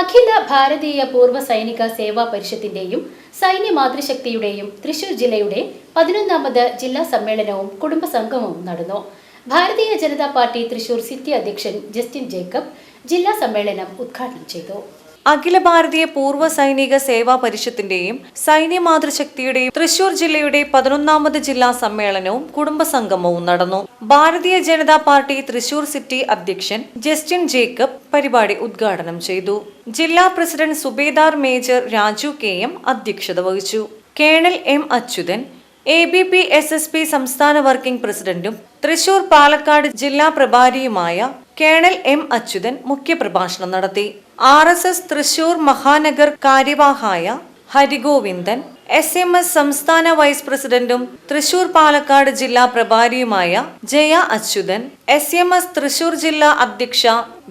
Akhila Bharatiya Purva Sainik സേവാ പരിഷത്തിന്റെയും സൈന്യ മാതൃശക്തിയുടെയും തൃശൂർ ജില്ലയുടെ പതിനൊന്നാമത് ജില്ലാ സമ്മേളനവും കുടുംബ സംഗമവും നടന്നു. ഭാരതീയ ജനതാ പാർട്ടി തൃശൂർ സിറ്റി അധ്യക്ഷൻ ജസ്റ്റിൻ ജേക്കബ് ജില്ലാ സമ്മേളനം ഉദ്ഘാടനം ചെയ്തു. അഖില ഭാരതീയ പൂർവ സൈനിക സേവാ പരിഷത്തിന്റെയും സൈന്യ മാതൃശക്തിയുടെയും തൃശൂർ ജില്ലയുടെ പതിനൊന്നാമത് ജില്ലാ സമ്മേളനവും കുടുംബ സംഗമവും നടന്നു. ഭാരതീയ ജനതാ പാർട്ടി തൃശൂർ സിറ്റി അധ്യക്ഷൻ ജസ്റ്റിൻ ജേക്കബ് പരിപാടി ഉദ്ഘാടനം ചെയ്തു. ജില്ലാ president Subedar major Raju K M അധ്യക്ഷത വഹിച്ചു. Colonel M Achuthan A B P S S P സംസ്ഥാന വർക്കിംഗ് പ്രസിഡന്റും തൃശൂർ പാലക്കാട് ജില്ലാ പ്രഭാരിയുമായ കേണൽ എം അച്യുതൻ മുഖ്യപ്രഭാഷണം നടത്തി. R S S Thrissur Mahanagar കാര്യവാഹായ Harigovindan S M S സംസ്ഥാന വൈസ് പ്രസിഡന്റും തൃശൂർ പാലക്കാട് ജില്ലാ പ്രഭാരിയുമായ Jaya Achuthan S M S Thrissur ജില്ലാ അധ്യക്ഷ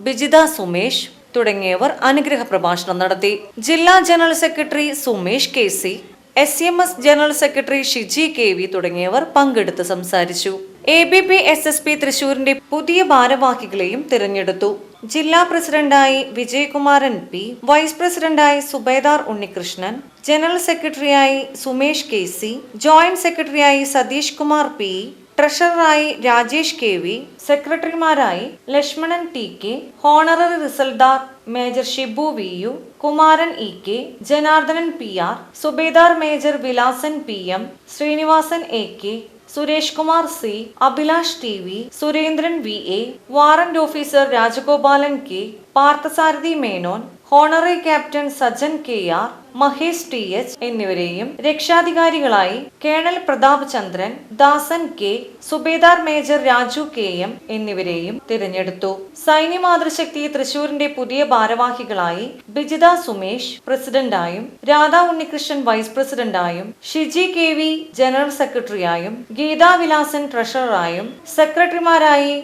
ബിജിത സുമേഷ് തുടങ്ങിയവർ അനുഗ്രഹ പ്രഭാഷണം നടത്തി. ജില്ലാ general secretary Sumesh K C S M S general secretary Shiji K V തുടങ്ങിയവർ പങ്കെടുത്ത് സംസാരിച്ചു. A B P S S P തൃശൂരിന്റെ പുതിയ ഭാരവാഹികളെയും തിരഞ്ഞെടുത്തു. ജില്ലാ പ്രസിഡന്റായി വിജയകുമാരൻ പി വൈസ് പ്രസിഡന്റായി സുബേദാർ ഉണ്ണികൃഷ്ണൻ ജനറൽ സെക്രട്ടറിയായി സുമേഷ് കെ സി ജോയിന്റ് സെക്രട്ടറിയായി സതീഷ് കുമാർ പി ട്രഷററായി Rajesh K V സെക്രട്ടറിമാരായി Lakshmanan T K honorary Risaldar major Shibu V U Kumaran E K Janardhanan P R Subedar major Vilasan P M Sreenivasan A K Suresh Kumar C Abhilash T V Surendran V A warrant officer Rajagopalan K Parthasarathy Menon honorary captain Sajan K R Mahesh T H എന്നിവരെയും രക്ഷാധികാരികളായി colonel Prathap Chandran Dasan K Subedar major Raju K M എന്നിവരെയും തിരഞ്ഞെടുത്തു. സൈന്യ മാതൃശക്തി തൃശൂരിന്റെ പുതിയ ഭാരവാഹികളായി ബിജിത സുമേഷ് പ്രസിഡന്റായും Radha Unnikrishnan vice പ്രസിഡന്റായും Shiji K V general സെക്രട്ടറിയായും ഗീതാ വിലാസൻ ട്രഷററായും സെക്രട്ടറിമാരായി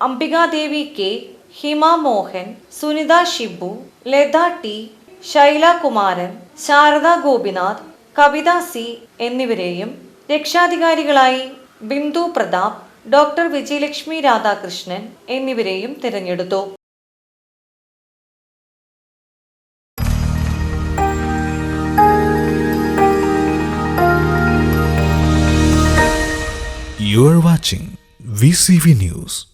Ambikadevi K Hima Mohan Sunitha Shibu Latha T Shaila Kumaran Sharada Gopinath Kavitha C എന്നിവരെയും രക്ഷാധികാരികളായി ബിന്ദു പ്രതാപ് ഡോക്ടർ വിജയലക്ഷ്മി രാധാകൃഷ്ണൻ എന്നിവരെയും തിരഞ്ഞെടുത്തു You are watching VCV News.